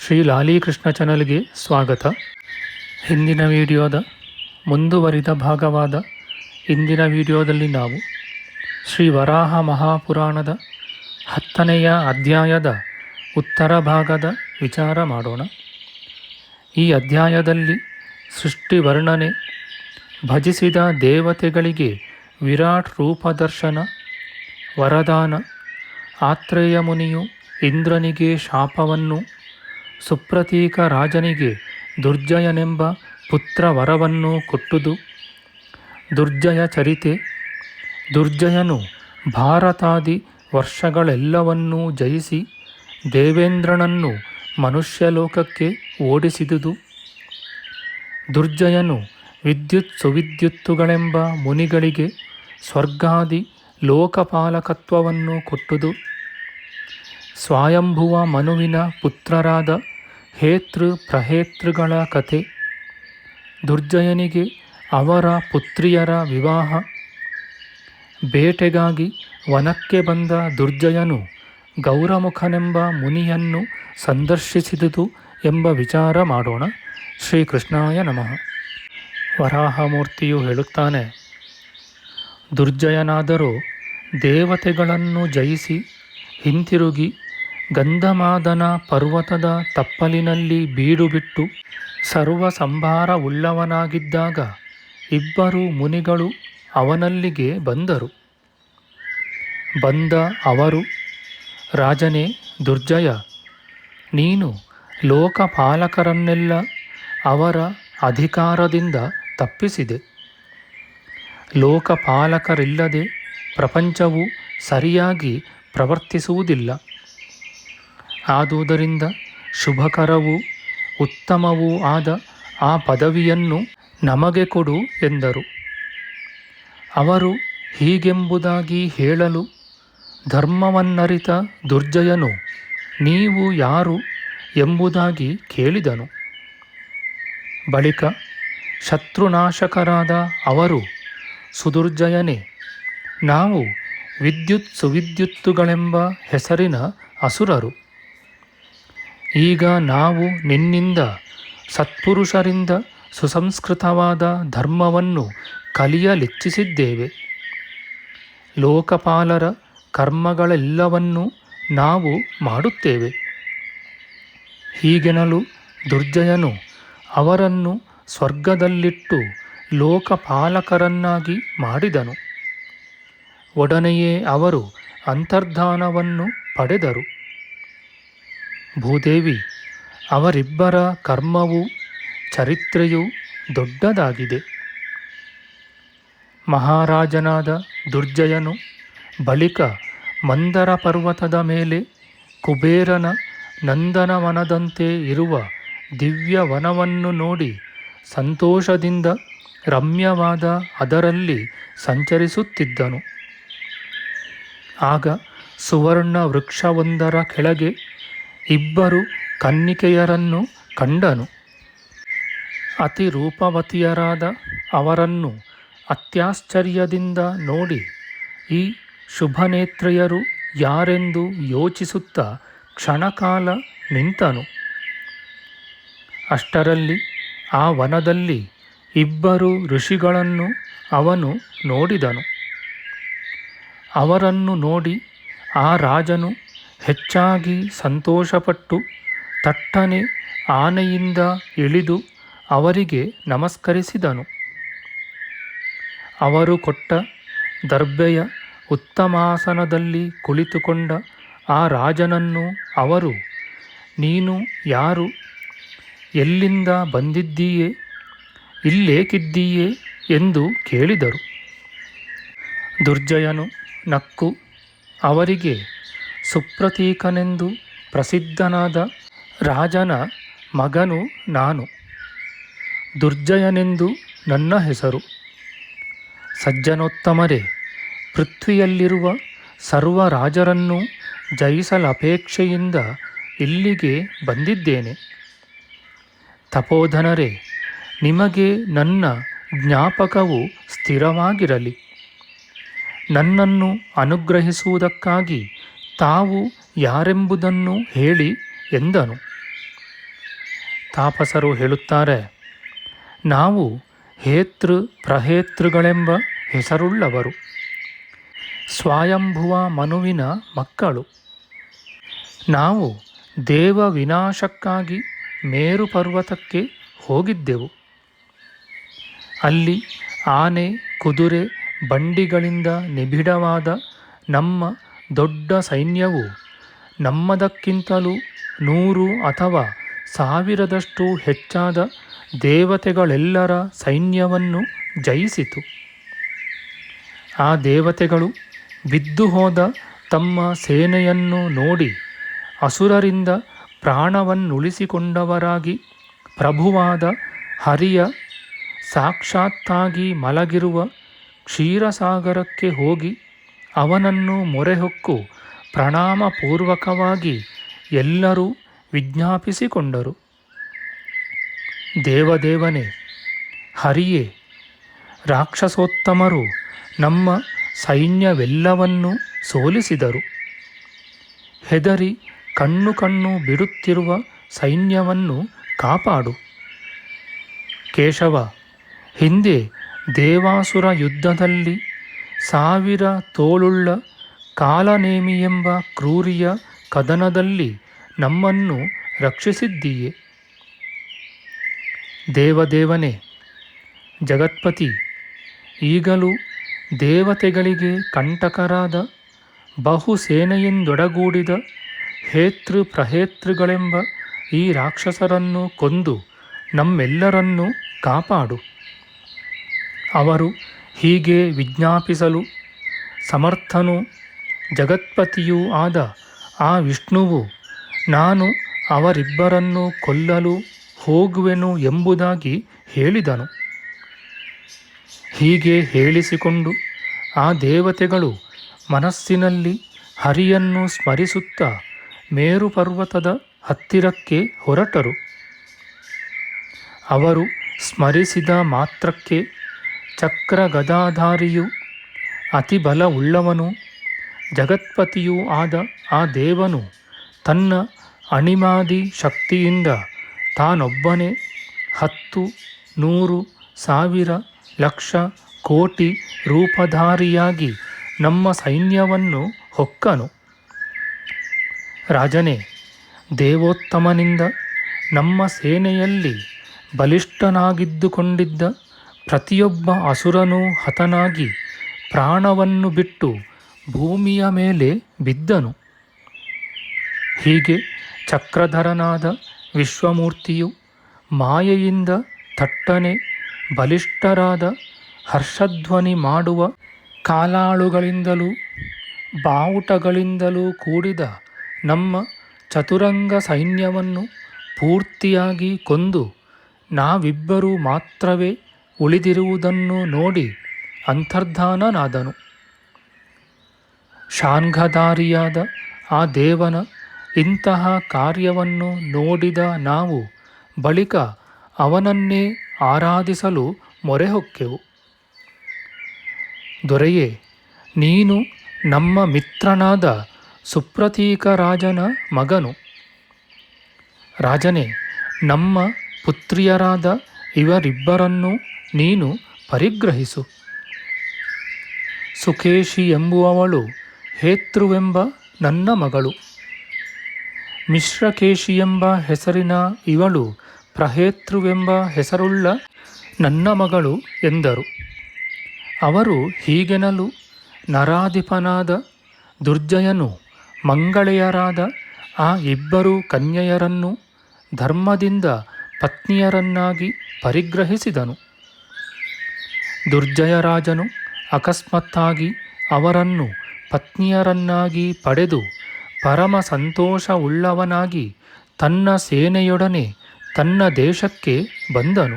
ಶ್ರೀ ಲಾಲೀಕೃಷ್ಣ ಚಾನಲ್ಗೆ ಸ್ವಾಗತ. ಹಿಂದಿನ ವಿಡಿಯೋದ ಮುಂದುವರಿದ ಭಾಗವಾದ ಇಂದಿನ ವಿಡಿಯೋದಲ್ಲಿ ನಾವು ಶ್ರೀ ವರಾಹ ಮಹಾಪುರಾಣದ ಹತ್ತನೆಯ ಅಧ್ಯಾಯದ ಉತ್ತರ ಭಾಗದ ವಿಚಾರ ಮಾಡೋಣ. ಈ ಅಧ್ಯಾಯದಲ್ಲಿ ಸೃಷ್ಟಿ ವರ್ಣನೆ ಭಜಿಸಿದ ದೇವತೆಗಳಿಗೆ ವಿರಾಟ್ ರೂಪದರ್ಶನ ವರದಾನ, ಆತ್ರೇಯ ಮುನಿಯು ಇಂದ್ರನಿಗೆ ಶಾಪವನ್ನು ಸುಪ್ರತೀಕ ರಾಜನಿಗೆ ದುರ್ಜಯನೆಂಬ ಪುತ್ರ ವರವನ್ನು ಕೊಟ್ಟುದು. ದುರ್ಜಯ ಚರಿತೆ. ದುರ್ಜಯನು ಭಾರತಾದಿ ವರ್ಷಗಳೆಲ್ಲವನ್ನೂ ಜಯಿಸಿ ದೇವೇಂದ್ರನನ್ನು ಮನುಷ್ಯಲೋಕಕ್ಕೆ ಓಡಿಸಿದುದು. ದುರ್ಜಯನು ವಿದ್ಯುತ್ ಸುವಿದ್ಯುತ್ತುಗಳೆಂಬ ಮುನಿಗಳಿಗೆ ಸ್ವರ್ಗಾದಿ ಲೋಕಪಾಲಕತ್ವವನ್ನು ಕೊಟ್ಟುದು. ಸ್ವಯಂಭುವ ಮನುವಿನ ಪುತ್ರರಾದ ಹೇತೃ ಪ್ರಹೇತೃಗಳ ಕಥೆ. ದುರ್ಜಯನಿಗೆ ಅವರ ಪುತ್ರಿಯರ ವಿವಾಹ. ಬೇಟೆಗಾಗಿ ವನಕ್ಕೆ ಬಂದ ದುರ್ಜಯನು ಗೌರಮುಖನೆಂಬ ಮುನಿಯನ್ನು ಸಂದರ್ಶಿಸಿದುದು ಎಂಬ ವಿಚಾರ ಮಾಡೋಣ. ಶ್ರೀಕೃಷ್ಣಾಯ ನಮಃ. ವರಾಹಮೂರ್ತಿಯು ಹೇಳುತ್ತಾನೆ, ದುರ್ಜಯನಾದರೂ ದೇವತೆಗಳನ್ನು ಜಯಿಸಿ ಹಿಂತಿರುಗಿ ಗಂಧಮಾದನ ಪರ್ವತದ ತಪ್ಪಲಿನಲ್ಲಿ ಬೀಡುಬಿಟ್ಟು ಸರ್ವ ಸಂಭಾರ ಉಳ್ಳವನಾಗಿದ್ದಾಗ ಇಬ್ಬರು ಮುನಿಗಳು ಅವನಲ್ಲಿಗೆ ಬಂದರು. ಬಂದ ಅವರು, ರಾಜನೇ, ದುರ್ಜಯ, ನೀನು ಲೋಕಪಾಲಕರನ್ನೆಲ್ಲ ಅವರ ಅಧಿಕಾರದಿಂದ ತಪ್ಪಿಸಿದೆ. ಲೋಕಪಾಲಕರಿಲ್ಲದೆ ಪ್ರಪಂಚವು ಸರಿಯಾಗಿ ಪ್ರವರ್ತಿಸುವುದಿಲ್ಲ. ಆದುದರಿಂದ ಶುಭಕರವೂ ಉತ್ತಮವೂ ಆದ ಆ ಪದವಿಯನ್ನು ನಮಗೆ ಕೊಡು ಎಂದರು. ಅವರು ಹೀಗೆಂಬುದಾಗಿ ಹೇಳಲು ಧರ್ಮವನ್ನರಿತ ದುರ್ಜಯನು ನೀವು ಯಾರು ಎಂಬುದಾಗಿ ಕೇಳಿದನು. ಬಳಿಕ ಶತ್ರುನಾಶಕರಾದ ಅವರು, ಸುದುರ್ಜಯನೇ, ನಾವು ವಿದ್ಯುತ್ ಸುವಿದ್ಯುತ್ತುಗಳೆಂಬ ಹೆಸರಿನ ಅಸುರರು. ಈಗ ನಾವು ನಿನ್ನಿಂದ ಸತ್ಪುರುಷರಿಂದ ಸುಸಂಸ್ಕೃತವಾದ ಧರ್ಮವನ್ನು ಕಲಿಯಲಿಚ್ಛಿಸಿದ್ದೇವೆ. ಲೋಕಪಾಲರ ಕರ್ಮಗಳೆಲ್ಲವನ್ನೂ ನಾವು ಮಾಡುತ್ತೇವೆ. ಹೀಗೆನಲು ದುರ್ಜಯನು ಅವರನ್ನು ಸ್ವರ್ಗದಲ್ಲಿಟ್ಟು ಲೋಕಪಾಲಕರನ್ನಾಗಿ ಮಾಡಿದನು. ಒಡನೆಯೇ ಅವರು ಅಂತರ್ಧಾನವನ್ನು ಪಡೆದರು. ಭೂದೇವಿ, ಅವರಿಬ್ಬರ ಕರ್ಮವು ಚರಿತ್ರೆಯು ದೊಡ್ಡದಾಗಿದೆ. ಮಹಾರಾಜನಾದ ದುರ್ಜಯನು ಬಳಿಕ ಮಂದರ ಪರ್ವತದ ಮೇಲೆ ಕುಬೇರನ ನಂದನವನದಂತೆ ಇರುವ ದಿವ್ಯ ವನವನ್ನು ನೋಡಿ ಸಂತೋಷದಿಂದ ರಮ್ಯವಾದ ಅದರಲ್ಲಿ ಸಂಚರಿಸುತ್ತಿದ್ದನು. ಆಗ ಸುವರ್ಣ ವೃಕ್ಷವೊಂದರ ಕೆಳಗೆ ಇಬ್ಬರು ಕನ್ನಿಕೆಯರನ್ನು ಕಂಡನು. ಅತಿ ರೂಪವತಿಯರಾದ ಅವರನ್ನು ಅತ್ಯಾಶ್ಚರ್ಯದಿಂದ ನೋಡಿ ಈ ಶುಭನೇತ್ರೆಯರು ಯಾರೆಂದು ಯೋಚಿಸುತ್ತಾ ಕ್ಷಣಕಾಲ ನಿಂತನು. ಅಷ್ಟರಲ್ಲಿ ಆ ವನದಲ್ಲಿ ಇಬ್ಬರು ಋಷಿಗಳನ್ನು ಅವನು ನೋಡಿದನು. ಅವರನ್ನು ನೋಡಿ ಆ ರಾಜನು ಹೆಚ್ಚಾಗಿ ಸಂತೋಷಪಟ್ಟು ತಟ್ಟನೆ ಆನೆಯಿಂದ ಇಳಿದು ಅವರಿಗೆ ನಮಸ್ಕರಿಸಿದನು. ಅವರು ಕೊಟ್ಟ ದರ್ಬೆಯ ಉತ್ತಮಾಸನದಲ್ಲಿ ಕುಳಿತುಕೊಂಡ ಆ ರಾಜನನ್ನು ಅವರು, ನೀನು ಯಾರು? ಎಲ್ಲಿಂದ ಬಂದಿದ್ದೀಯೆ? ಇಲ್ಲೇಕಿದ್ದೀಯೆ? ಎಂದು ಕೇಳಿದರು. ದುರ್ಜಯನು ನಕ್ಕು ಅವರಿಗೆ ಸುಪ್ರತೀಕನೆಂದು ಪ್ರಸಿದ್ಧನಾದ ರಾಜನ ಮಗನು ನಾನು. ದುರ್ಜಯನೆಂದು ನನ್ನ ಹೆಸರು. ಸಜ್ಜನೋತ್ತಮರೇ, ಪೃಥ್ವಿಯಲ್ಲಿರುವ ಸರ್ವ ರಾಜರನ್ನು ಜಯಿಸಲಪೇಕ್ಷೆಯಿಂದ ಇಲ್ಲಿಗೆ ಬಂದಿದ್ದೇನೆ. ತಪೋಧನರೇ, ನಿಮಗೆ ನನ್ನ ಜ್ಞಾಪಕವು ಸ್ಥಿರವಾಗಿರಲಿ. ನನ್ನನ್ನು ಅನುಗ್ರಹಿಸುವುದಕ್ಕಾಗಿ ತಾವು ಯಾರೆಂಬುದನ್ನು ಹೇಳಿ ಎಂದನು. ತಾಪಸರು ಹೇಳುತ್ತಾರೆ, ನಾವು ಹೇತೃ ಪ್ರಹೇತೃಗಳೆಂಬ ಹೆಸರುಳ್ಳವರು. ಸ್ವಯಂಭುವ ಮನುವಿನ ಮಕ್ಕಳು. ನಾವು ದೇವ ವಿನಾಶಕ್ಕಾಗಿ ಮೇರು ಪರ್ವತಕ್ಕೆ ಹೋಗಿದ್ದೆವು. ಅಲ್ಲಿ ಆನೆ, ಕುದುರೆ, ಬಂಡಿಗಳಿಂದ ನಿಬಿಡವಾದ ನಮ್ಮ ದೊಡ್ಡ ಸೈನ್ಯವು ನಮ್ಮದಕ್ಕಿಂತಲೂ ನೂರು ಅಥವಾ ಸಾವಿರದಷ್ಟು ಹೆಚ್ಚಾದ ದೇವತೆಗಳೆಲ್ಲರ ಸೈನ್ಯವನ್ನು ಜಯಿಸಿತು. ಆ ದೇವತೆಗಳು ಬಿದ್ದು ಹೋದ ತಮ್ಮ ಸೇನೆಯನ್ನು ನೋಡಿ ಅಸುರರಿಂದ ಪ್ರಾಣವನ್ನುಳಿಸಿಕೊಂಡವರಾಗಿ ಪ್ರಭುವಾದ ಹರಿಯ ಸಾಕ್ಷಾತ್ತಾಗಿ ಮಲಗಿರುವ ಕ್ಷೀರಸಾಗರಕ್ಕೆ ಹೋಗಿ ಅವನನ್ನು ಮೊರೆಹೊಕ್ಕು ಪ್ರಣಾಮಪೂರ್ವಕವಾಗಿ ಎಲ್ಲರೂ ವಿಜ್ಞಾಪಿಸಿಕೊಂಡರು. ದೇವದೇವನೇ, ಹರಿಯೇ, ರಾಕ್ಷಸೋತ್ತಮರು ನಮ್ಮ ಸೈನ್ಯವೆಲ್ಲವನ್ನು ಸೋಲಿಸಿದರು. ಹೆದರಿ ಕಣ್ಣು ಕಣ್ಣು ಬಿಡುತ್ತಿರುವ ಸೈನ್ಯವನ್ನು ಕಾಪಾಡು. ಕೇಶವ, ಹಿಂದೆ ದೇವಾಸುರ ಯುದ್ಧದಲ್ಲಿ ಸಾವಿರ ತೋಳುಳ್ಳ ಕಾಲನೇಮಿ ಎಂಬ ಕ್ರೂರಿಯ ಕದನದಲ್ಲಿ ನಮ್ಮನ್ನು ರಕ್ಷಿಸಿದ್ದೀಯೆ. ದೇವದೇವನೇ, ಜಗತ್ಪತಿ, ಈಗಲೂ ದೇವತೆಗಳಿಗೆ ಕಂಟಕರಾದ ಬಹು ಸೇನೆಯಿಂದೊಡಗೂಡಿದ ಹೇತೃ ಪ್ರಹೇತೃಗಳೆಂಬ ಈ ರಾಕ್ಷಸರನ್ನು ಕೊಂದು ನಮ್ಮೆಲ್ಲರನ್ನೂ ಕಾಪಾಡು. ಅವರು ಹೀಗೆ ವಿಜ್ಞಾಪಿಸಲು ಸಮರ್ಥನು ಜಗತ್ಪತಿಯೂ ಆದ ಆ ವಿಷ್ಣುವು ನಾನು ಅವರಿಬ್ಬರನ್ನು ಕೊಲ್ಲಲು ಹೋಗುವೆನು ಎಂಬುದಾಗಿ ಹೇಳಿದನು. ಹೀಗೆ ಹೇಳಿಸಿಕೊಂಡು ಆ ದೇವತೆಗಳು ಮನಸ್ಸಿನಲ್ಲಿ ಹರಿಯನ್ನು ಸ್ಮರಿಸುತ್ತಾ ಮೇರುಪರ್ವತದ ಹತ್ತಿರಕ್ಕೆ ಹೊರಟರು. ಅವರು ಸ್ಮರಿಸಿದ ಮಾತ್ರಕ್ಕೆ ಚಕ್ರ ಗದಾಧಾರಿಯು ಅತಿ ಬಲವುಳ್ಳವನು ಜಗತ್ಪತಿಯೂ ಆದ ಆ ದೇವನು ತನ್ನ ಅಣಿಮಾದಿ ಶಕ್ತಿಯಿಂದ ತಾನೊಬ್ಬನೇ ಹತ್ತು, ನೂರು, ಸಾವಿರ, ಲಕ್ಷ, ಕೋಟಿ ರೂಪಧಾರಿಯಾಗಿ ನಮ್ಮ ಸೈನ್ಯವನ್ನು ಹೊಕ್ಕನು. ರಾಜನೇ, ದೇವೋತ್ತಮನಿಂದ ನಮ್ಮ ಸೇನೆಯಲ್ಲಿ ಬಲಿಷ್ಠನಾಗಿದ್ದುಕೊಂಡಿದ್ದ ಪ್ರತಿಯೊಬ್ಬ ಅಸುರನೂ ಹತನಾಗಿ ಪ್ರಾಣವನ್ನು ಬಿಟ್ಟು ಭೂಮಿಯ ಮೇಲೆ ಬಿದ್ದನು. ಹೀಗೆ ಚಕ್ರಧರನಾದ ವಿಶ್ವಮೂರ್ತಿಯು ಮಾಯೆಯಿಂದ ಥಟ್ಟನೆ ಬಲಿಷ್ಠರಾದ ಹರ್ಷಧ್ವನಿ ಮಾಡುವ ಕಾಲಾಳುಗಳಿಂದಲೂ ಬಾವುಟಗಳಿಂದಲೂ ಕೂಡಿದ ನಮ್ಮ ಚತುರಂಗ ಸೈನ್ಯವನ್ನು ಪೂರ್ತಿಯಾಗಿ ಕೊಂದು ನಾವಿಬ್ಬರೂ ಮಾತ್ರವೇ ಉಳಿದಿರುವುದನ್ನು ನೋಡಿ ಅಂತರ್ಧಾನನಾದನು. ಶಾಂಘಧಾರಿಯಾದ ಆ ದೇವನ ಇಂತಹ ಕಾರ್ಯವನ್ನು ನೋಡಿದ ನಾವು ಬಳಿಕ ಅವನನ್ನೇ ಆರಾಧಿಸಲು ಮೊರೆಹೊಕ್ಕೆವು. ದೊರೆಯೇ, ನೀನು ನಮ್ಮ ಮಿತ್ರನಾದ ಸುಪ್ರತೀಕ ರಾಜನ ಮಗನು. ರಾಜನೇ, ನಮ್ಮ ಪುತ್ರಿಯರಾದ ಇವರಿಬ್ಬರನ್ನೂ ನೀನು ಪರಿಗ್ರಹಿಸು. ಸುಖೇಶಿ ಎಂಬುವವಳು ಹೇತೃವೆಂಬ ನನ್ನ ಮಗಳು. ಮಿಶ್ರಕೇಶಿ ಎಂಬ ಹೆಸರಿನ ಇವಳು ಪ್ರಹೇತೃವೆಂಬ ಹೆಸರುಳ್ಳ ನನ್ನ ಮಗಳು ಎಂದರು. ಅವರು ಹೀಗೆನಲು ನರಾಧಿಪನಾದ ದುರ್ಜಯನು ಮಂಗಳೆಯರಾದ ಆ ಇಬ್ಬರು ಕನ್ಯೆಯರನ್ನು ಧರ್ಮದಿಂದ ಪತ್ನಿಯರನ್ನಾಗಿ ಪರಿಗ್ರಹಿಸಿದನು. ದುರ್ಜಯರಾಜನು ಅಕಸ್ಮಾತ್ತಾಗಿ ಅವರನ್ನು ಪತ್ನಿಯರನ್ನಾಗಿ ಪಡೆದು ಪರಮ ಸಂತೋಷವುಳ್ಳವನಾಗಿ ತನ್ನ ಸೇನೆಯೊಡನೆ ತನ್ನ ದೇಶಕ್ಕೆ ಬಂದನು.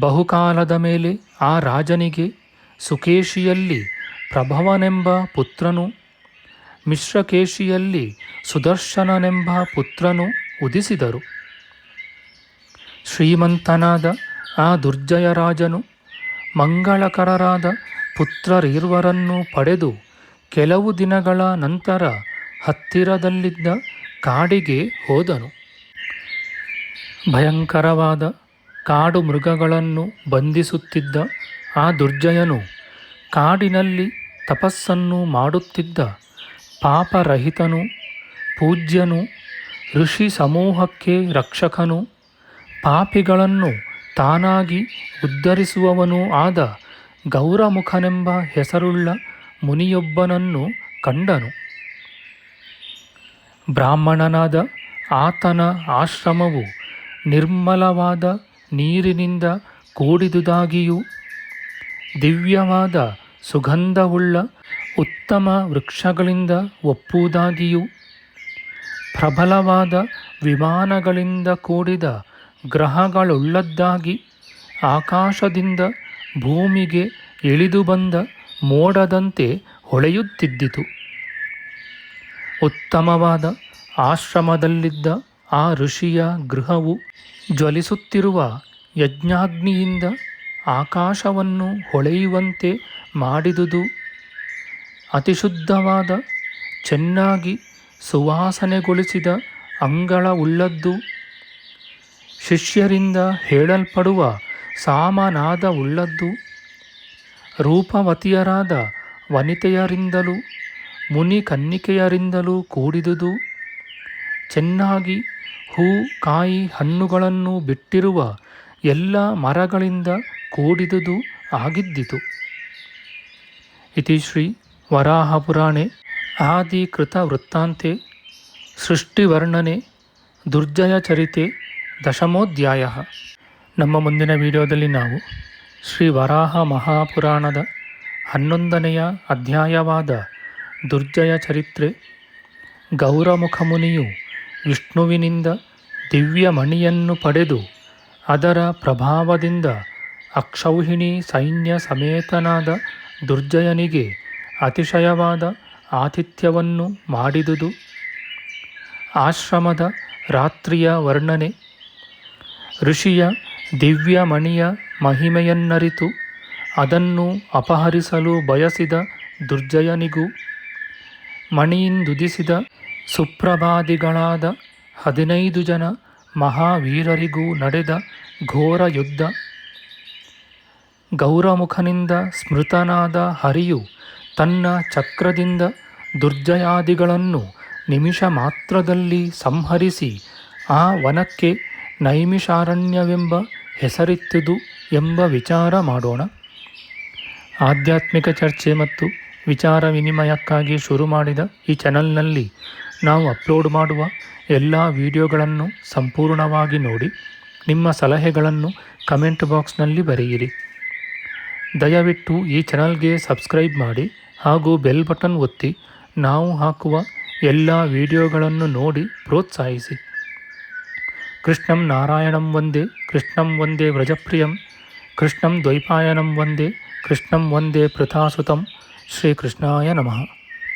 ಬಹುಕಾಲದ ಮೇಲೆ ಆ ರಾಜನಿಗೆ ಸುಕೇಶಿಯಲ್ಲಿ ಪ್ರಭವನೆಂಬ ಪುತ್ರನು, ಮಿಶ್ರಕೇಶಿಯಲ್ಲಿ ಸುದರ್ಶನನೆಂಬ ಪುತ್ರನು ಉದಿಸಿದರು. ಶ್ರೀಮಂತನಾದ ಆ ದುರ್ಜಯರಾಜನು ಮಂಗಳಕರರಾದ ಪುತ್ರರಿರುವರನ್ನು ಪಡೆದು ಕೆಲವು ದಿನಗಳ ನಂತರ ಹತ್ತಿರದಲ್ಲಿದ್ದ ಕಾಡಿಗೆ ಹೋದನು. ಭಯಂಕರವಾದ ಕಾಡು ಮೃಗಗಳನ್ನು ಬಂಧಿಸುತ್ತಿದ್ದ ಆ ದುರ್ಜಯನು ಕಾಡಿನಲ್ಲಿ ತಪಸ್ಸನ್ನು ಮಾಡುತ್ತಿದ್ದ ಪಾಪರಹಿತನು, ಪೂಜ್ಯನು, ಋಷಿ ಸಮೂಹಕ್ಕೆ ರಕ್ಷಕನು ಪಾಪಿಗಳನ್ನು ತಾನಾಗಿ ಉದ್ಧರಿಸುವವನೂ ಆದ ಗೌರಮುಖನೆಂಬ ಹೆಸರುಳ್ಳ ಮುನಿಯೊಬ್ಬನನ್ನು ಕಂಡನು. ಬ್ರಾಹ್ಮಣನಾದ ಆತನ ಆಶ್ರಮವು ನಿರ್ಮಲವಾದ ನೀರಿನಿಂದ ಕೂಡಿದುದಾಗಿಯೂ ದಿವ್ಯವಾದ ಸುಗಂಧವುಳ್ಳ ಉತ್ತಮ ವೃಕ್ಷಗಳಿಂದ ಒಪ್ಪುವುದಾಗಿಯೂ ಪ್ರಬಲವಾದ ವಿಮಾನಗಳಿಂದ ಕೂಡಿದ ಗ್ರಹಗಳುಳ್ಳದ್ದಾಗಿ ಆಕಾಶದಿಂದ ಭೂಮಿಗೆ ಇಳಿದು ಬಂದ ಮೋಡದಂತೆ ಹೊಳೆಯುತ್ತಿದ್ದಿತು. ಉತ್ತಮವಾದ ಆಶ್ರಮದಲ್ಲಿದ್ದ ಆ ಋಷಿಯ ಗೃಹವು ಜ್ವಲಿಸುತ್ತಿರುವ ಯಜ್ಞಾಗ್ನಿಯಿಂದ ಆಕಾಶವನ್ನು ಹೊಳೆಯುವಂತೆ ಮಾಡಿದುದು. ಅತಿಶುದ್ಧವಾದ, ಚೆನ್ನಾಗಿ ಸುವಾಸನೆಗೊಳಿಸಿದ ಅಂಗಳವುಳ್ಳದ್ದು ಶಿಷ್ಯರಿಂದ ಹೇಳಲ್ಪಡುವ ಸಾಮನಾದವುಳ್ಳದ್ದು ರೂಪವತಿಯರಾದ ವನಿತೆಯರಿಂದಲೂ ಮುನಿ ಕನ್ನಿಕೆಯರಿಂದಲೂ ಕೂಡಿದುದು? ಚೆನ್ನಾಗಿ ಹೂ, ಕಾಯಿ, ಹಣ್ಣುಗಳನ್ನು ಬಿಟ್ಟಿರುವ ಎಲ್ಲ ಮರಗಳಿಂದ ಕೂಡಿದುದು ಆಗಿದ್ದಿತು. ಇತಿ ಶ್ರೀ ವರಾಹಪುರಾಣೆ ಆದಿಕೃತವೃತ್ತಾಂತೆ, ಸೃಷ್ಟಿವರ್ಣನೆ, ದುರ್ಜಯಚರಿತೆ ದಶಮೋಧ್ಯಾಯ. ನಮ್ಮ ಮುಂದಿನ ವಿಡಿಯೋದಲ್ಲಿ ನಾವು ಶ್ರೀ ವರಾಹ ಮಹಾಪುರಾಣದ ಹನ್ನೊಂದನೆಯ ಅಧ್ಯಾಯವಾದ ದುರ್ಜಯ ಚರಿತ್ರೆ ಗೌರಮುಖ ಮುನಿಯು ವಿಷ್ಣುವಿನಿಂದ ದಿವ್ಯ ಮಣಿಯನ್ನು ಪಡೆದು ಅದರ ಪ್ರಭಾವದಿಂದ ಅಕ್ಷೌಹಿಣಿ ಸೈನ್ಯ ಸಮೇತನಾದ ದುರ್ಜಯನಿಗೆ ಅತಿಶಯವಾದ ಆತಿಥ್ಯವನ್ನು ಮಾಡಿದುದು. ಆಶ್ರಮದ ರಾತ್ರಿಯ ವರ್ಣನೆ ಋಷಿಯ ದಿವ್ಯ ಮಣಿಯ ಮಹಿಮೆಯನ್ನರಿತು, ಅದನ್ನು ಅಪಹರಿಸಲು ಬಯಸಿದ ದುರ್ಜಯನಿಗೂ ಮಣಿಯಿಂದುದಿಸಿದ ಸುಪ್ರಭಾದಿಗಳಾದ ಹದಿನೈದು ಜನ ಮಹಾವೀರರಿಗೂ ನಡೆದ ಘೋರ ಯುದ್ಧ. ಗೌರಮುಖನಿಂದ ಸ್ಮೃತನಾದ ಹರಿಯು ತನ್ನ ಚಕ್ರದಿಂದ ದುರ್ಜಯಾದಿಗಳನ್ನು ನಿಮಿಷ ಮಾತ್ರದಲ್ಲಿ ಸಂಹರಿಸಿ ಆ ವನಕ್ಕೆ ನೈಮಿಷಾರಣ್ಯವೆಂಬ ಹೆಸರಿತ್ತುದು ಎಂಬ ವಿಚಾರ ಮಾಡೋಣ. ಆಧ್ಯಾತ್ಮಿಕ ಚರ್ಚೆ ಮತ್ತು ವಿಚಾರ ವಿನಿಮಯಕ್ಕಾಗಿ ಶುರು ಮಾಡಿದ ಈ ಚಾನಲ್ನಲ್ಲಿ ನಾವು ಅಪ್ಲೋಡ್ ಮಾಡುವ ಎಲ್ಲ ವಿಡಿಯೋಗಳನ್ನು ಸಂಪೂರ್ಣವಾಗಿ ನೋಡಿ, ನಿಮ್ಮ ಸಲಹೆಗಳನ್ನು ಕಮೆಂಟ್ ಬಾಕ್ಸ್ನಲ್ಲಿ ಬರೆಯಿರಿ. ದಯವಿಟ್ಟು ಈ ಚಾನಲ್ಗೆ ಸಬ್ಸ್ಕ್ರೈಬ್ ಮಾಡಿ ಹಾಗೂ ಬೆಲ್ ಬಟನ್ ಒತ್ತಿ ನಾವು ಹಾಕುವ ಎಲ್ಲ ವಿಡಿಯೋಗಳನ್ನು ನೋಡಿ ಪ್ರೋತ್ಸಾಹಿಸಿ. ಕೃಷ್ಣಂ ನಾರಾಯಣಂ ವಂದೇ ಕೃಷ್ಣಂ ವಂದೇ ವ್ರಜಪ್ರಿಯಂ ಕೃಷ್ಣಂ ದ್ವೈಪಾಯನಂ ವಂದೇ ಕೃಷ್ಣಂ ವಂದೇ ಪೃಥಾಸುತಂ ಶ್ರೀಕೃಷ್ಣಾಯ ನಮಃ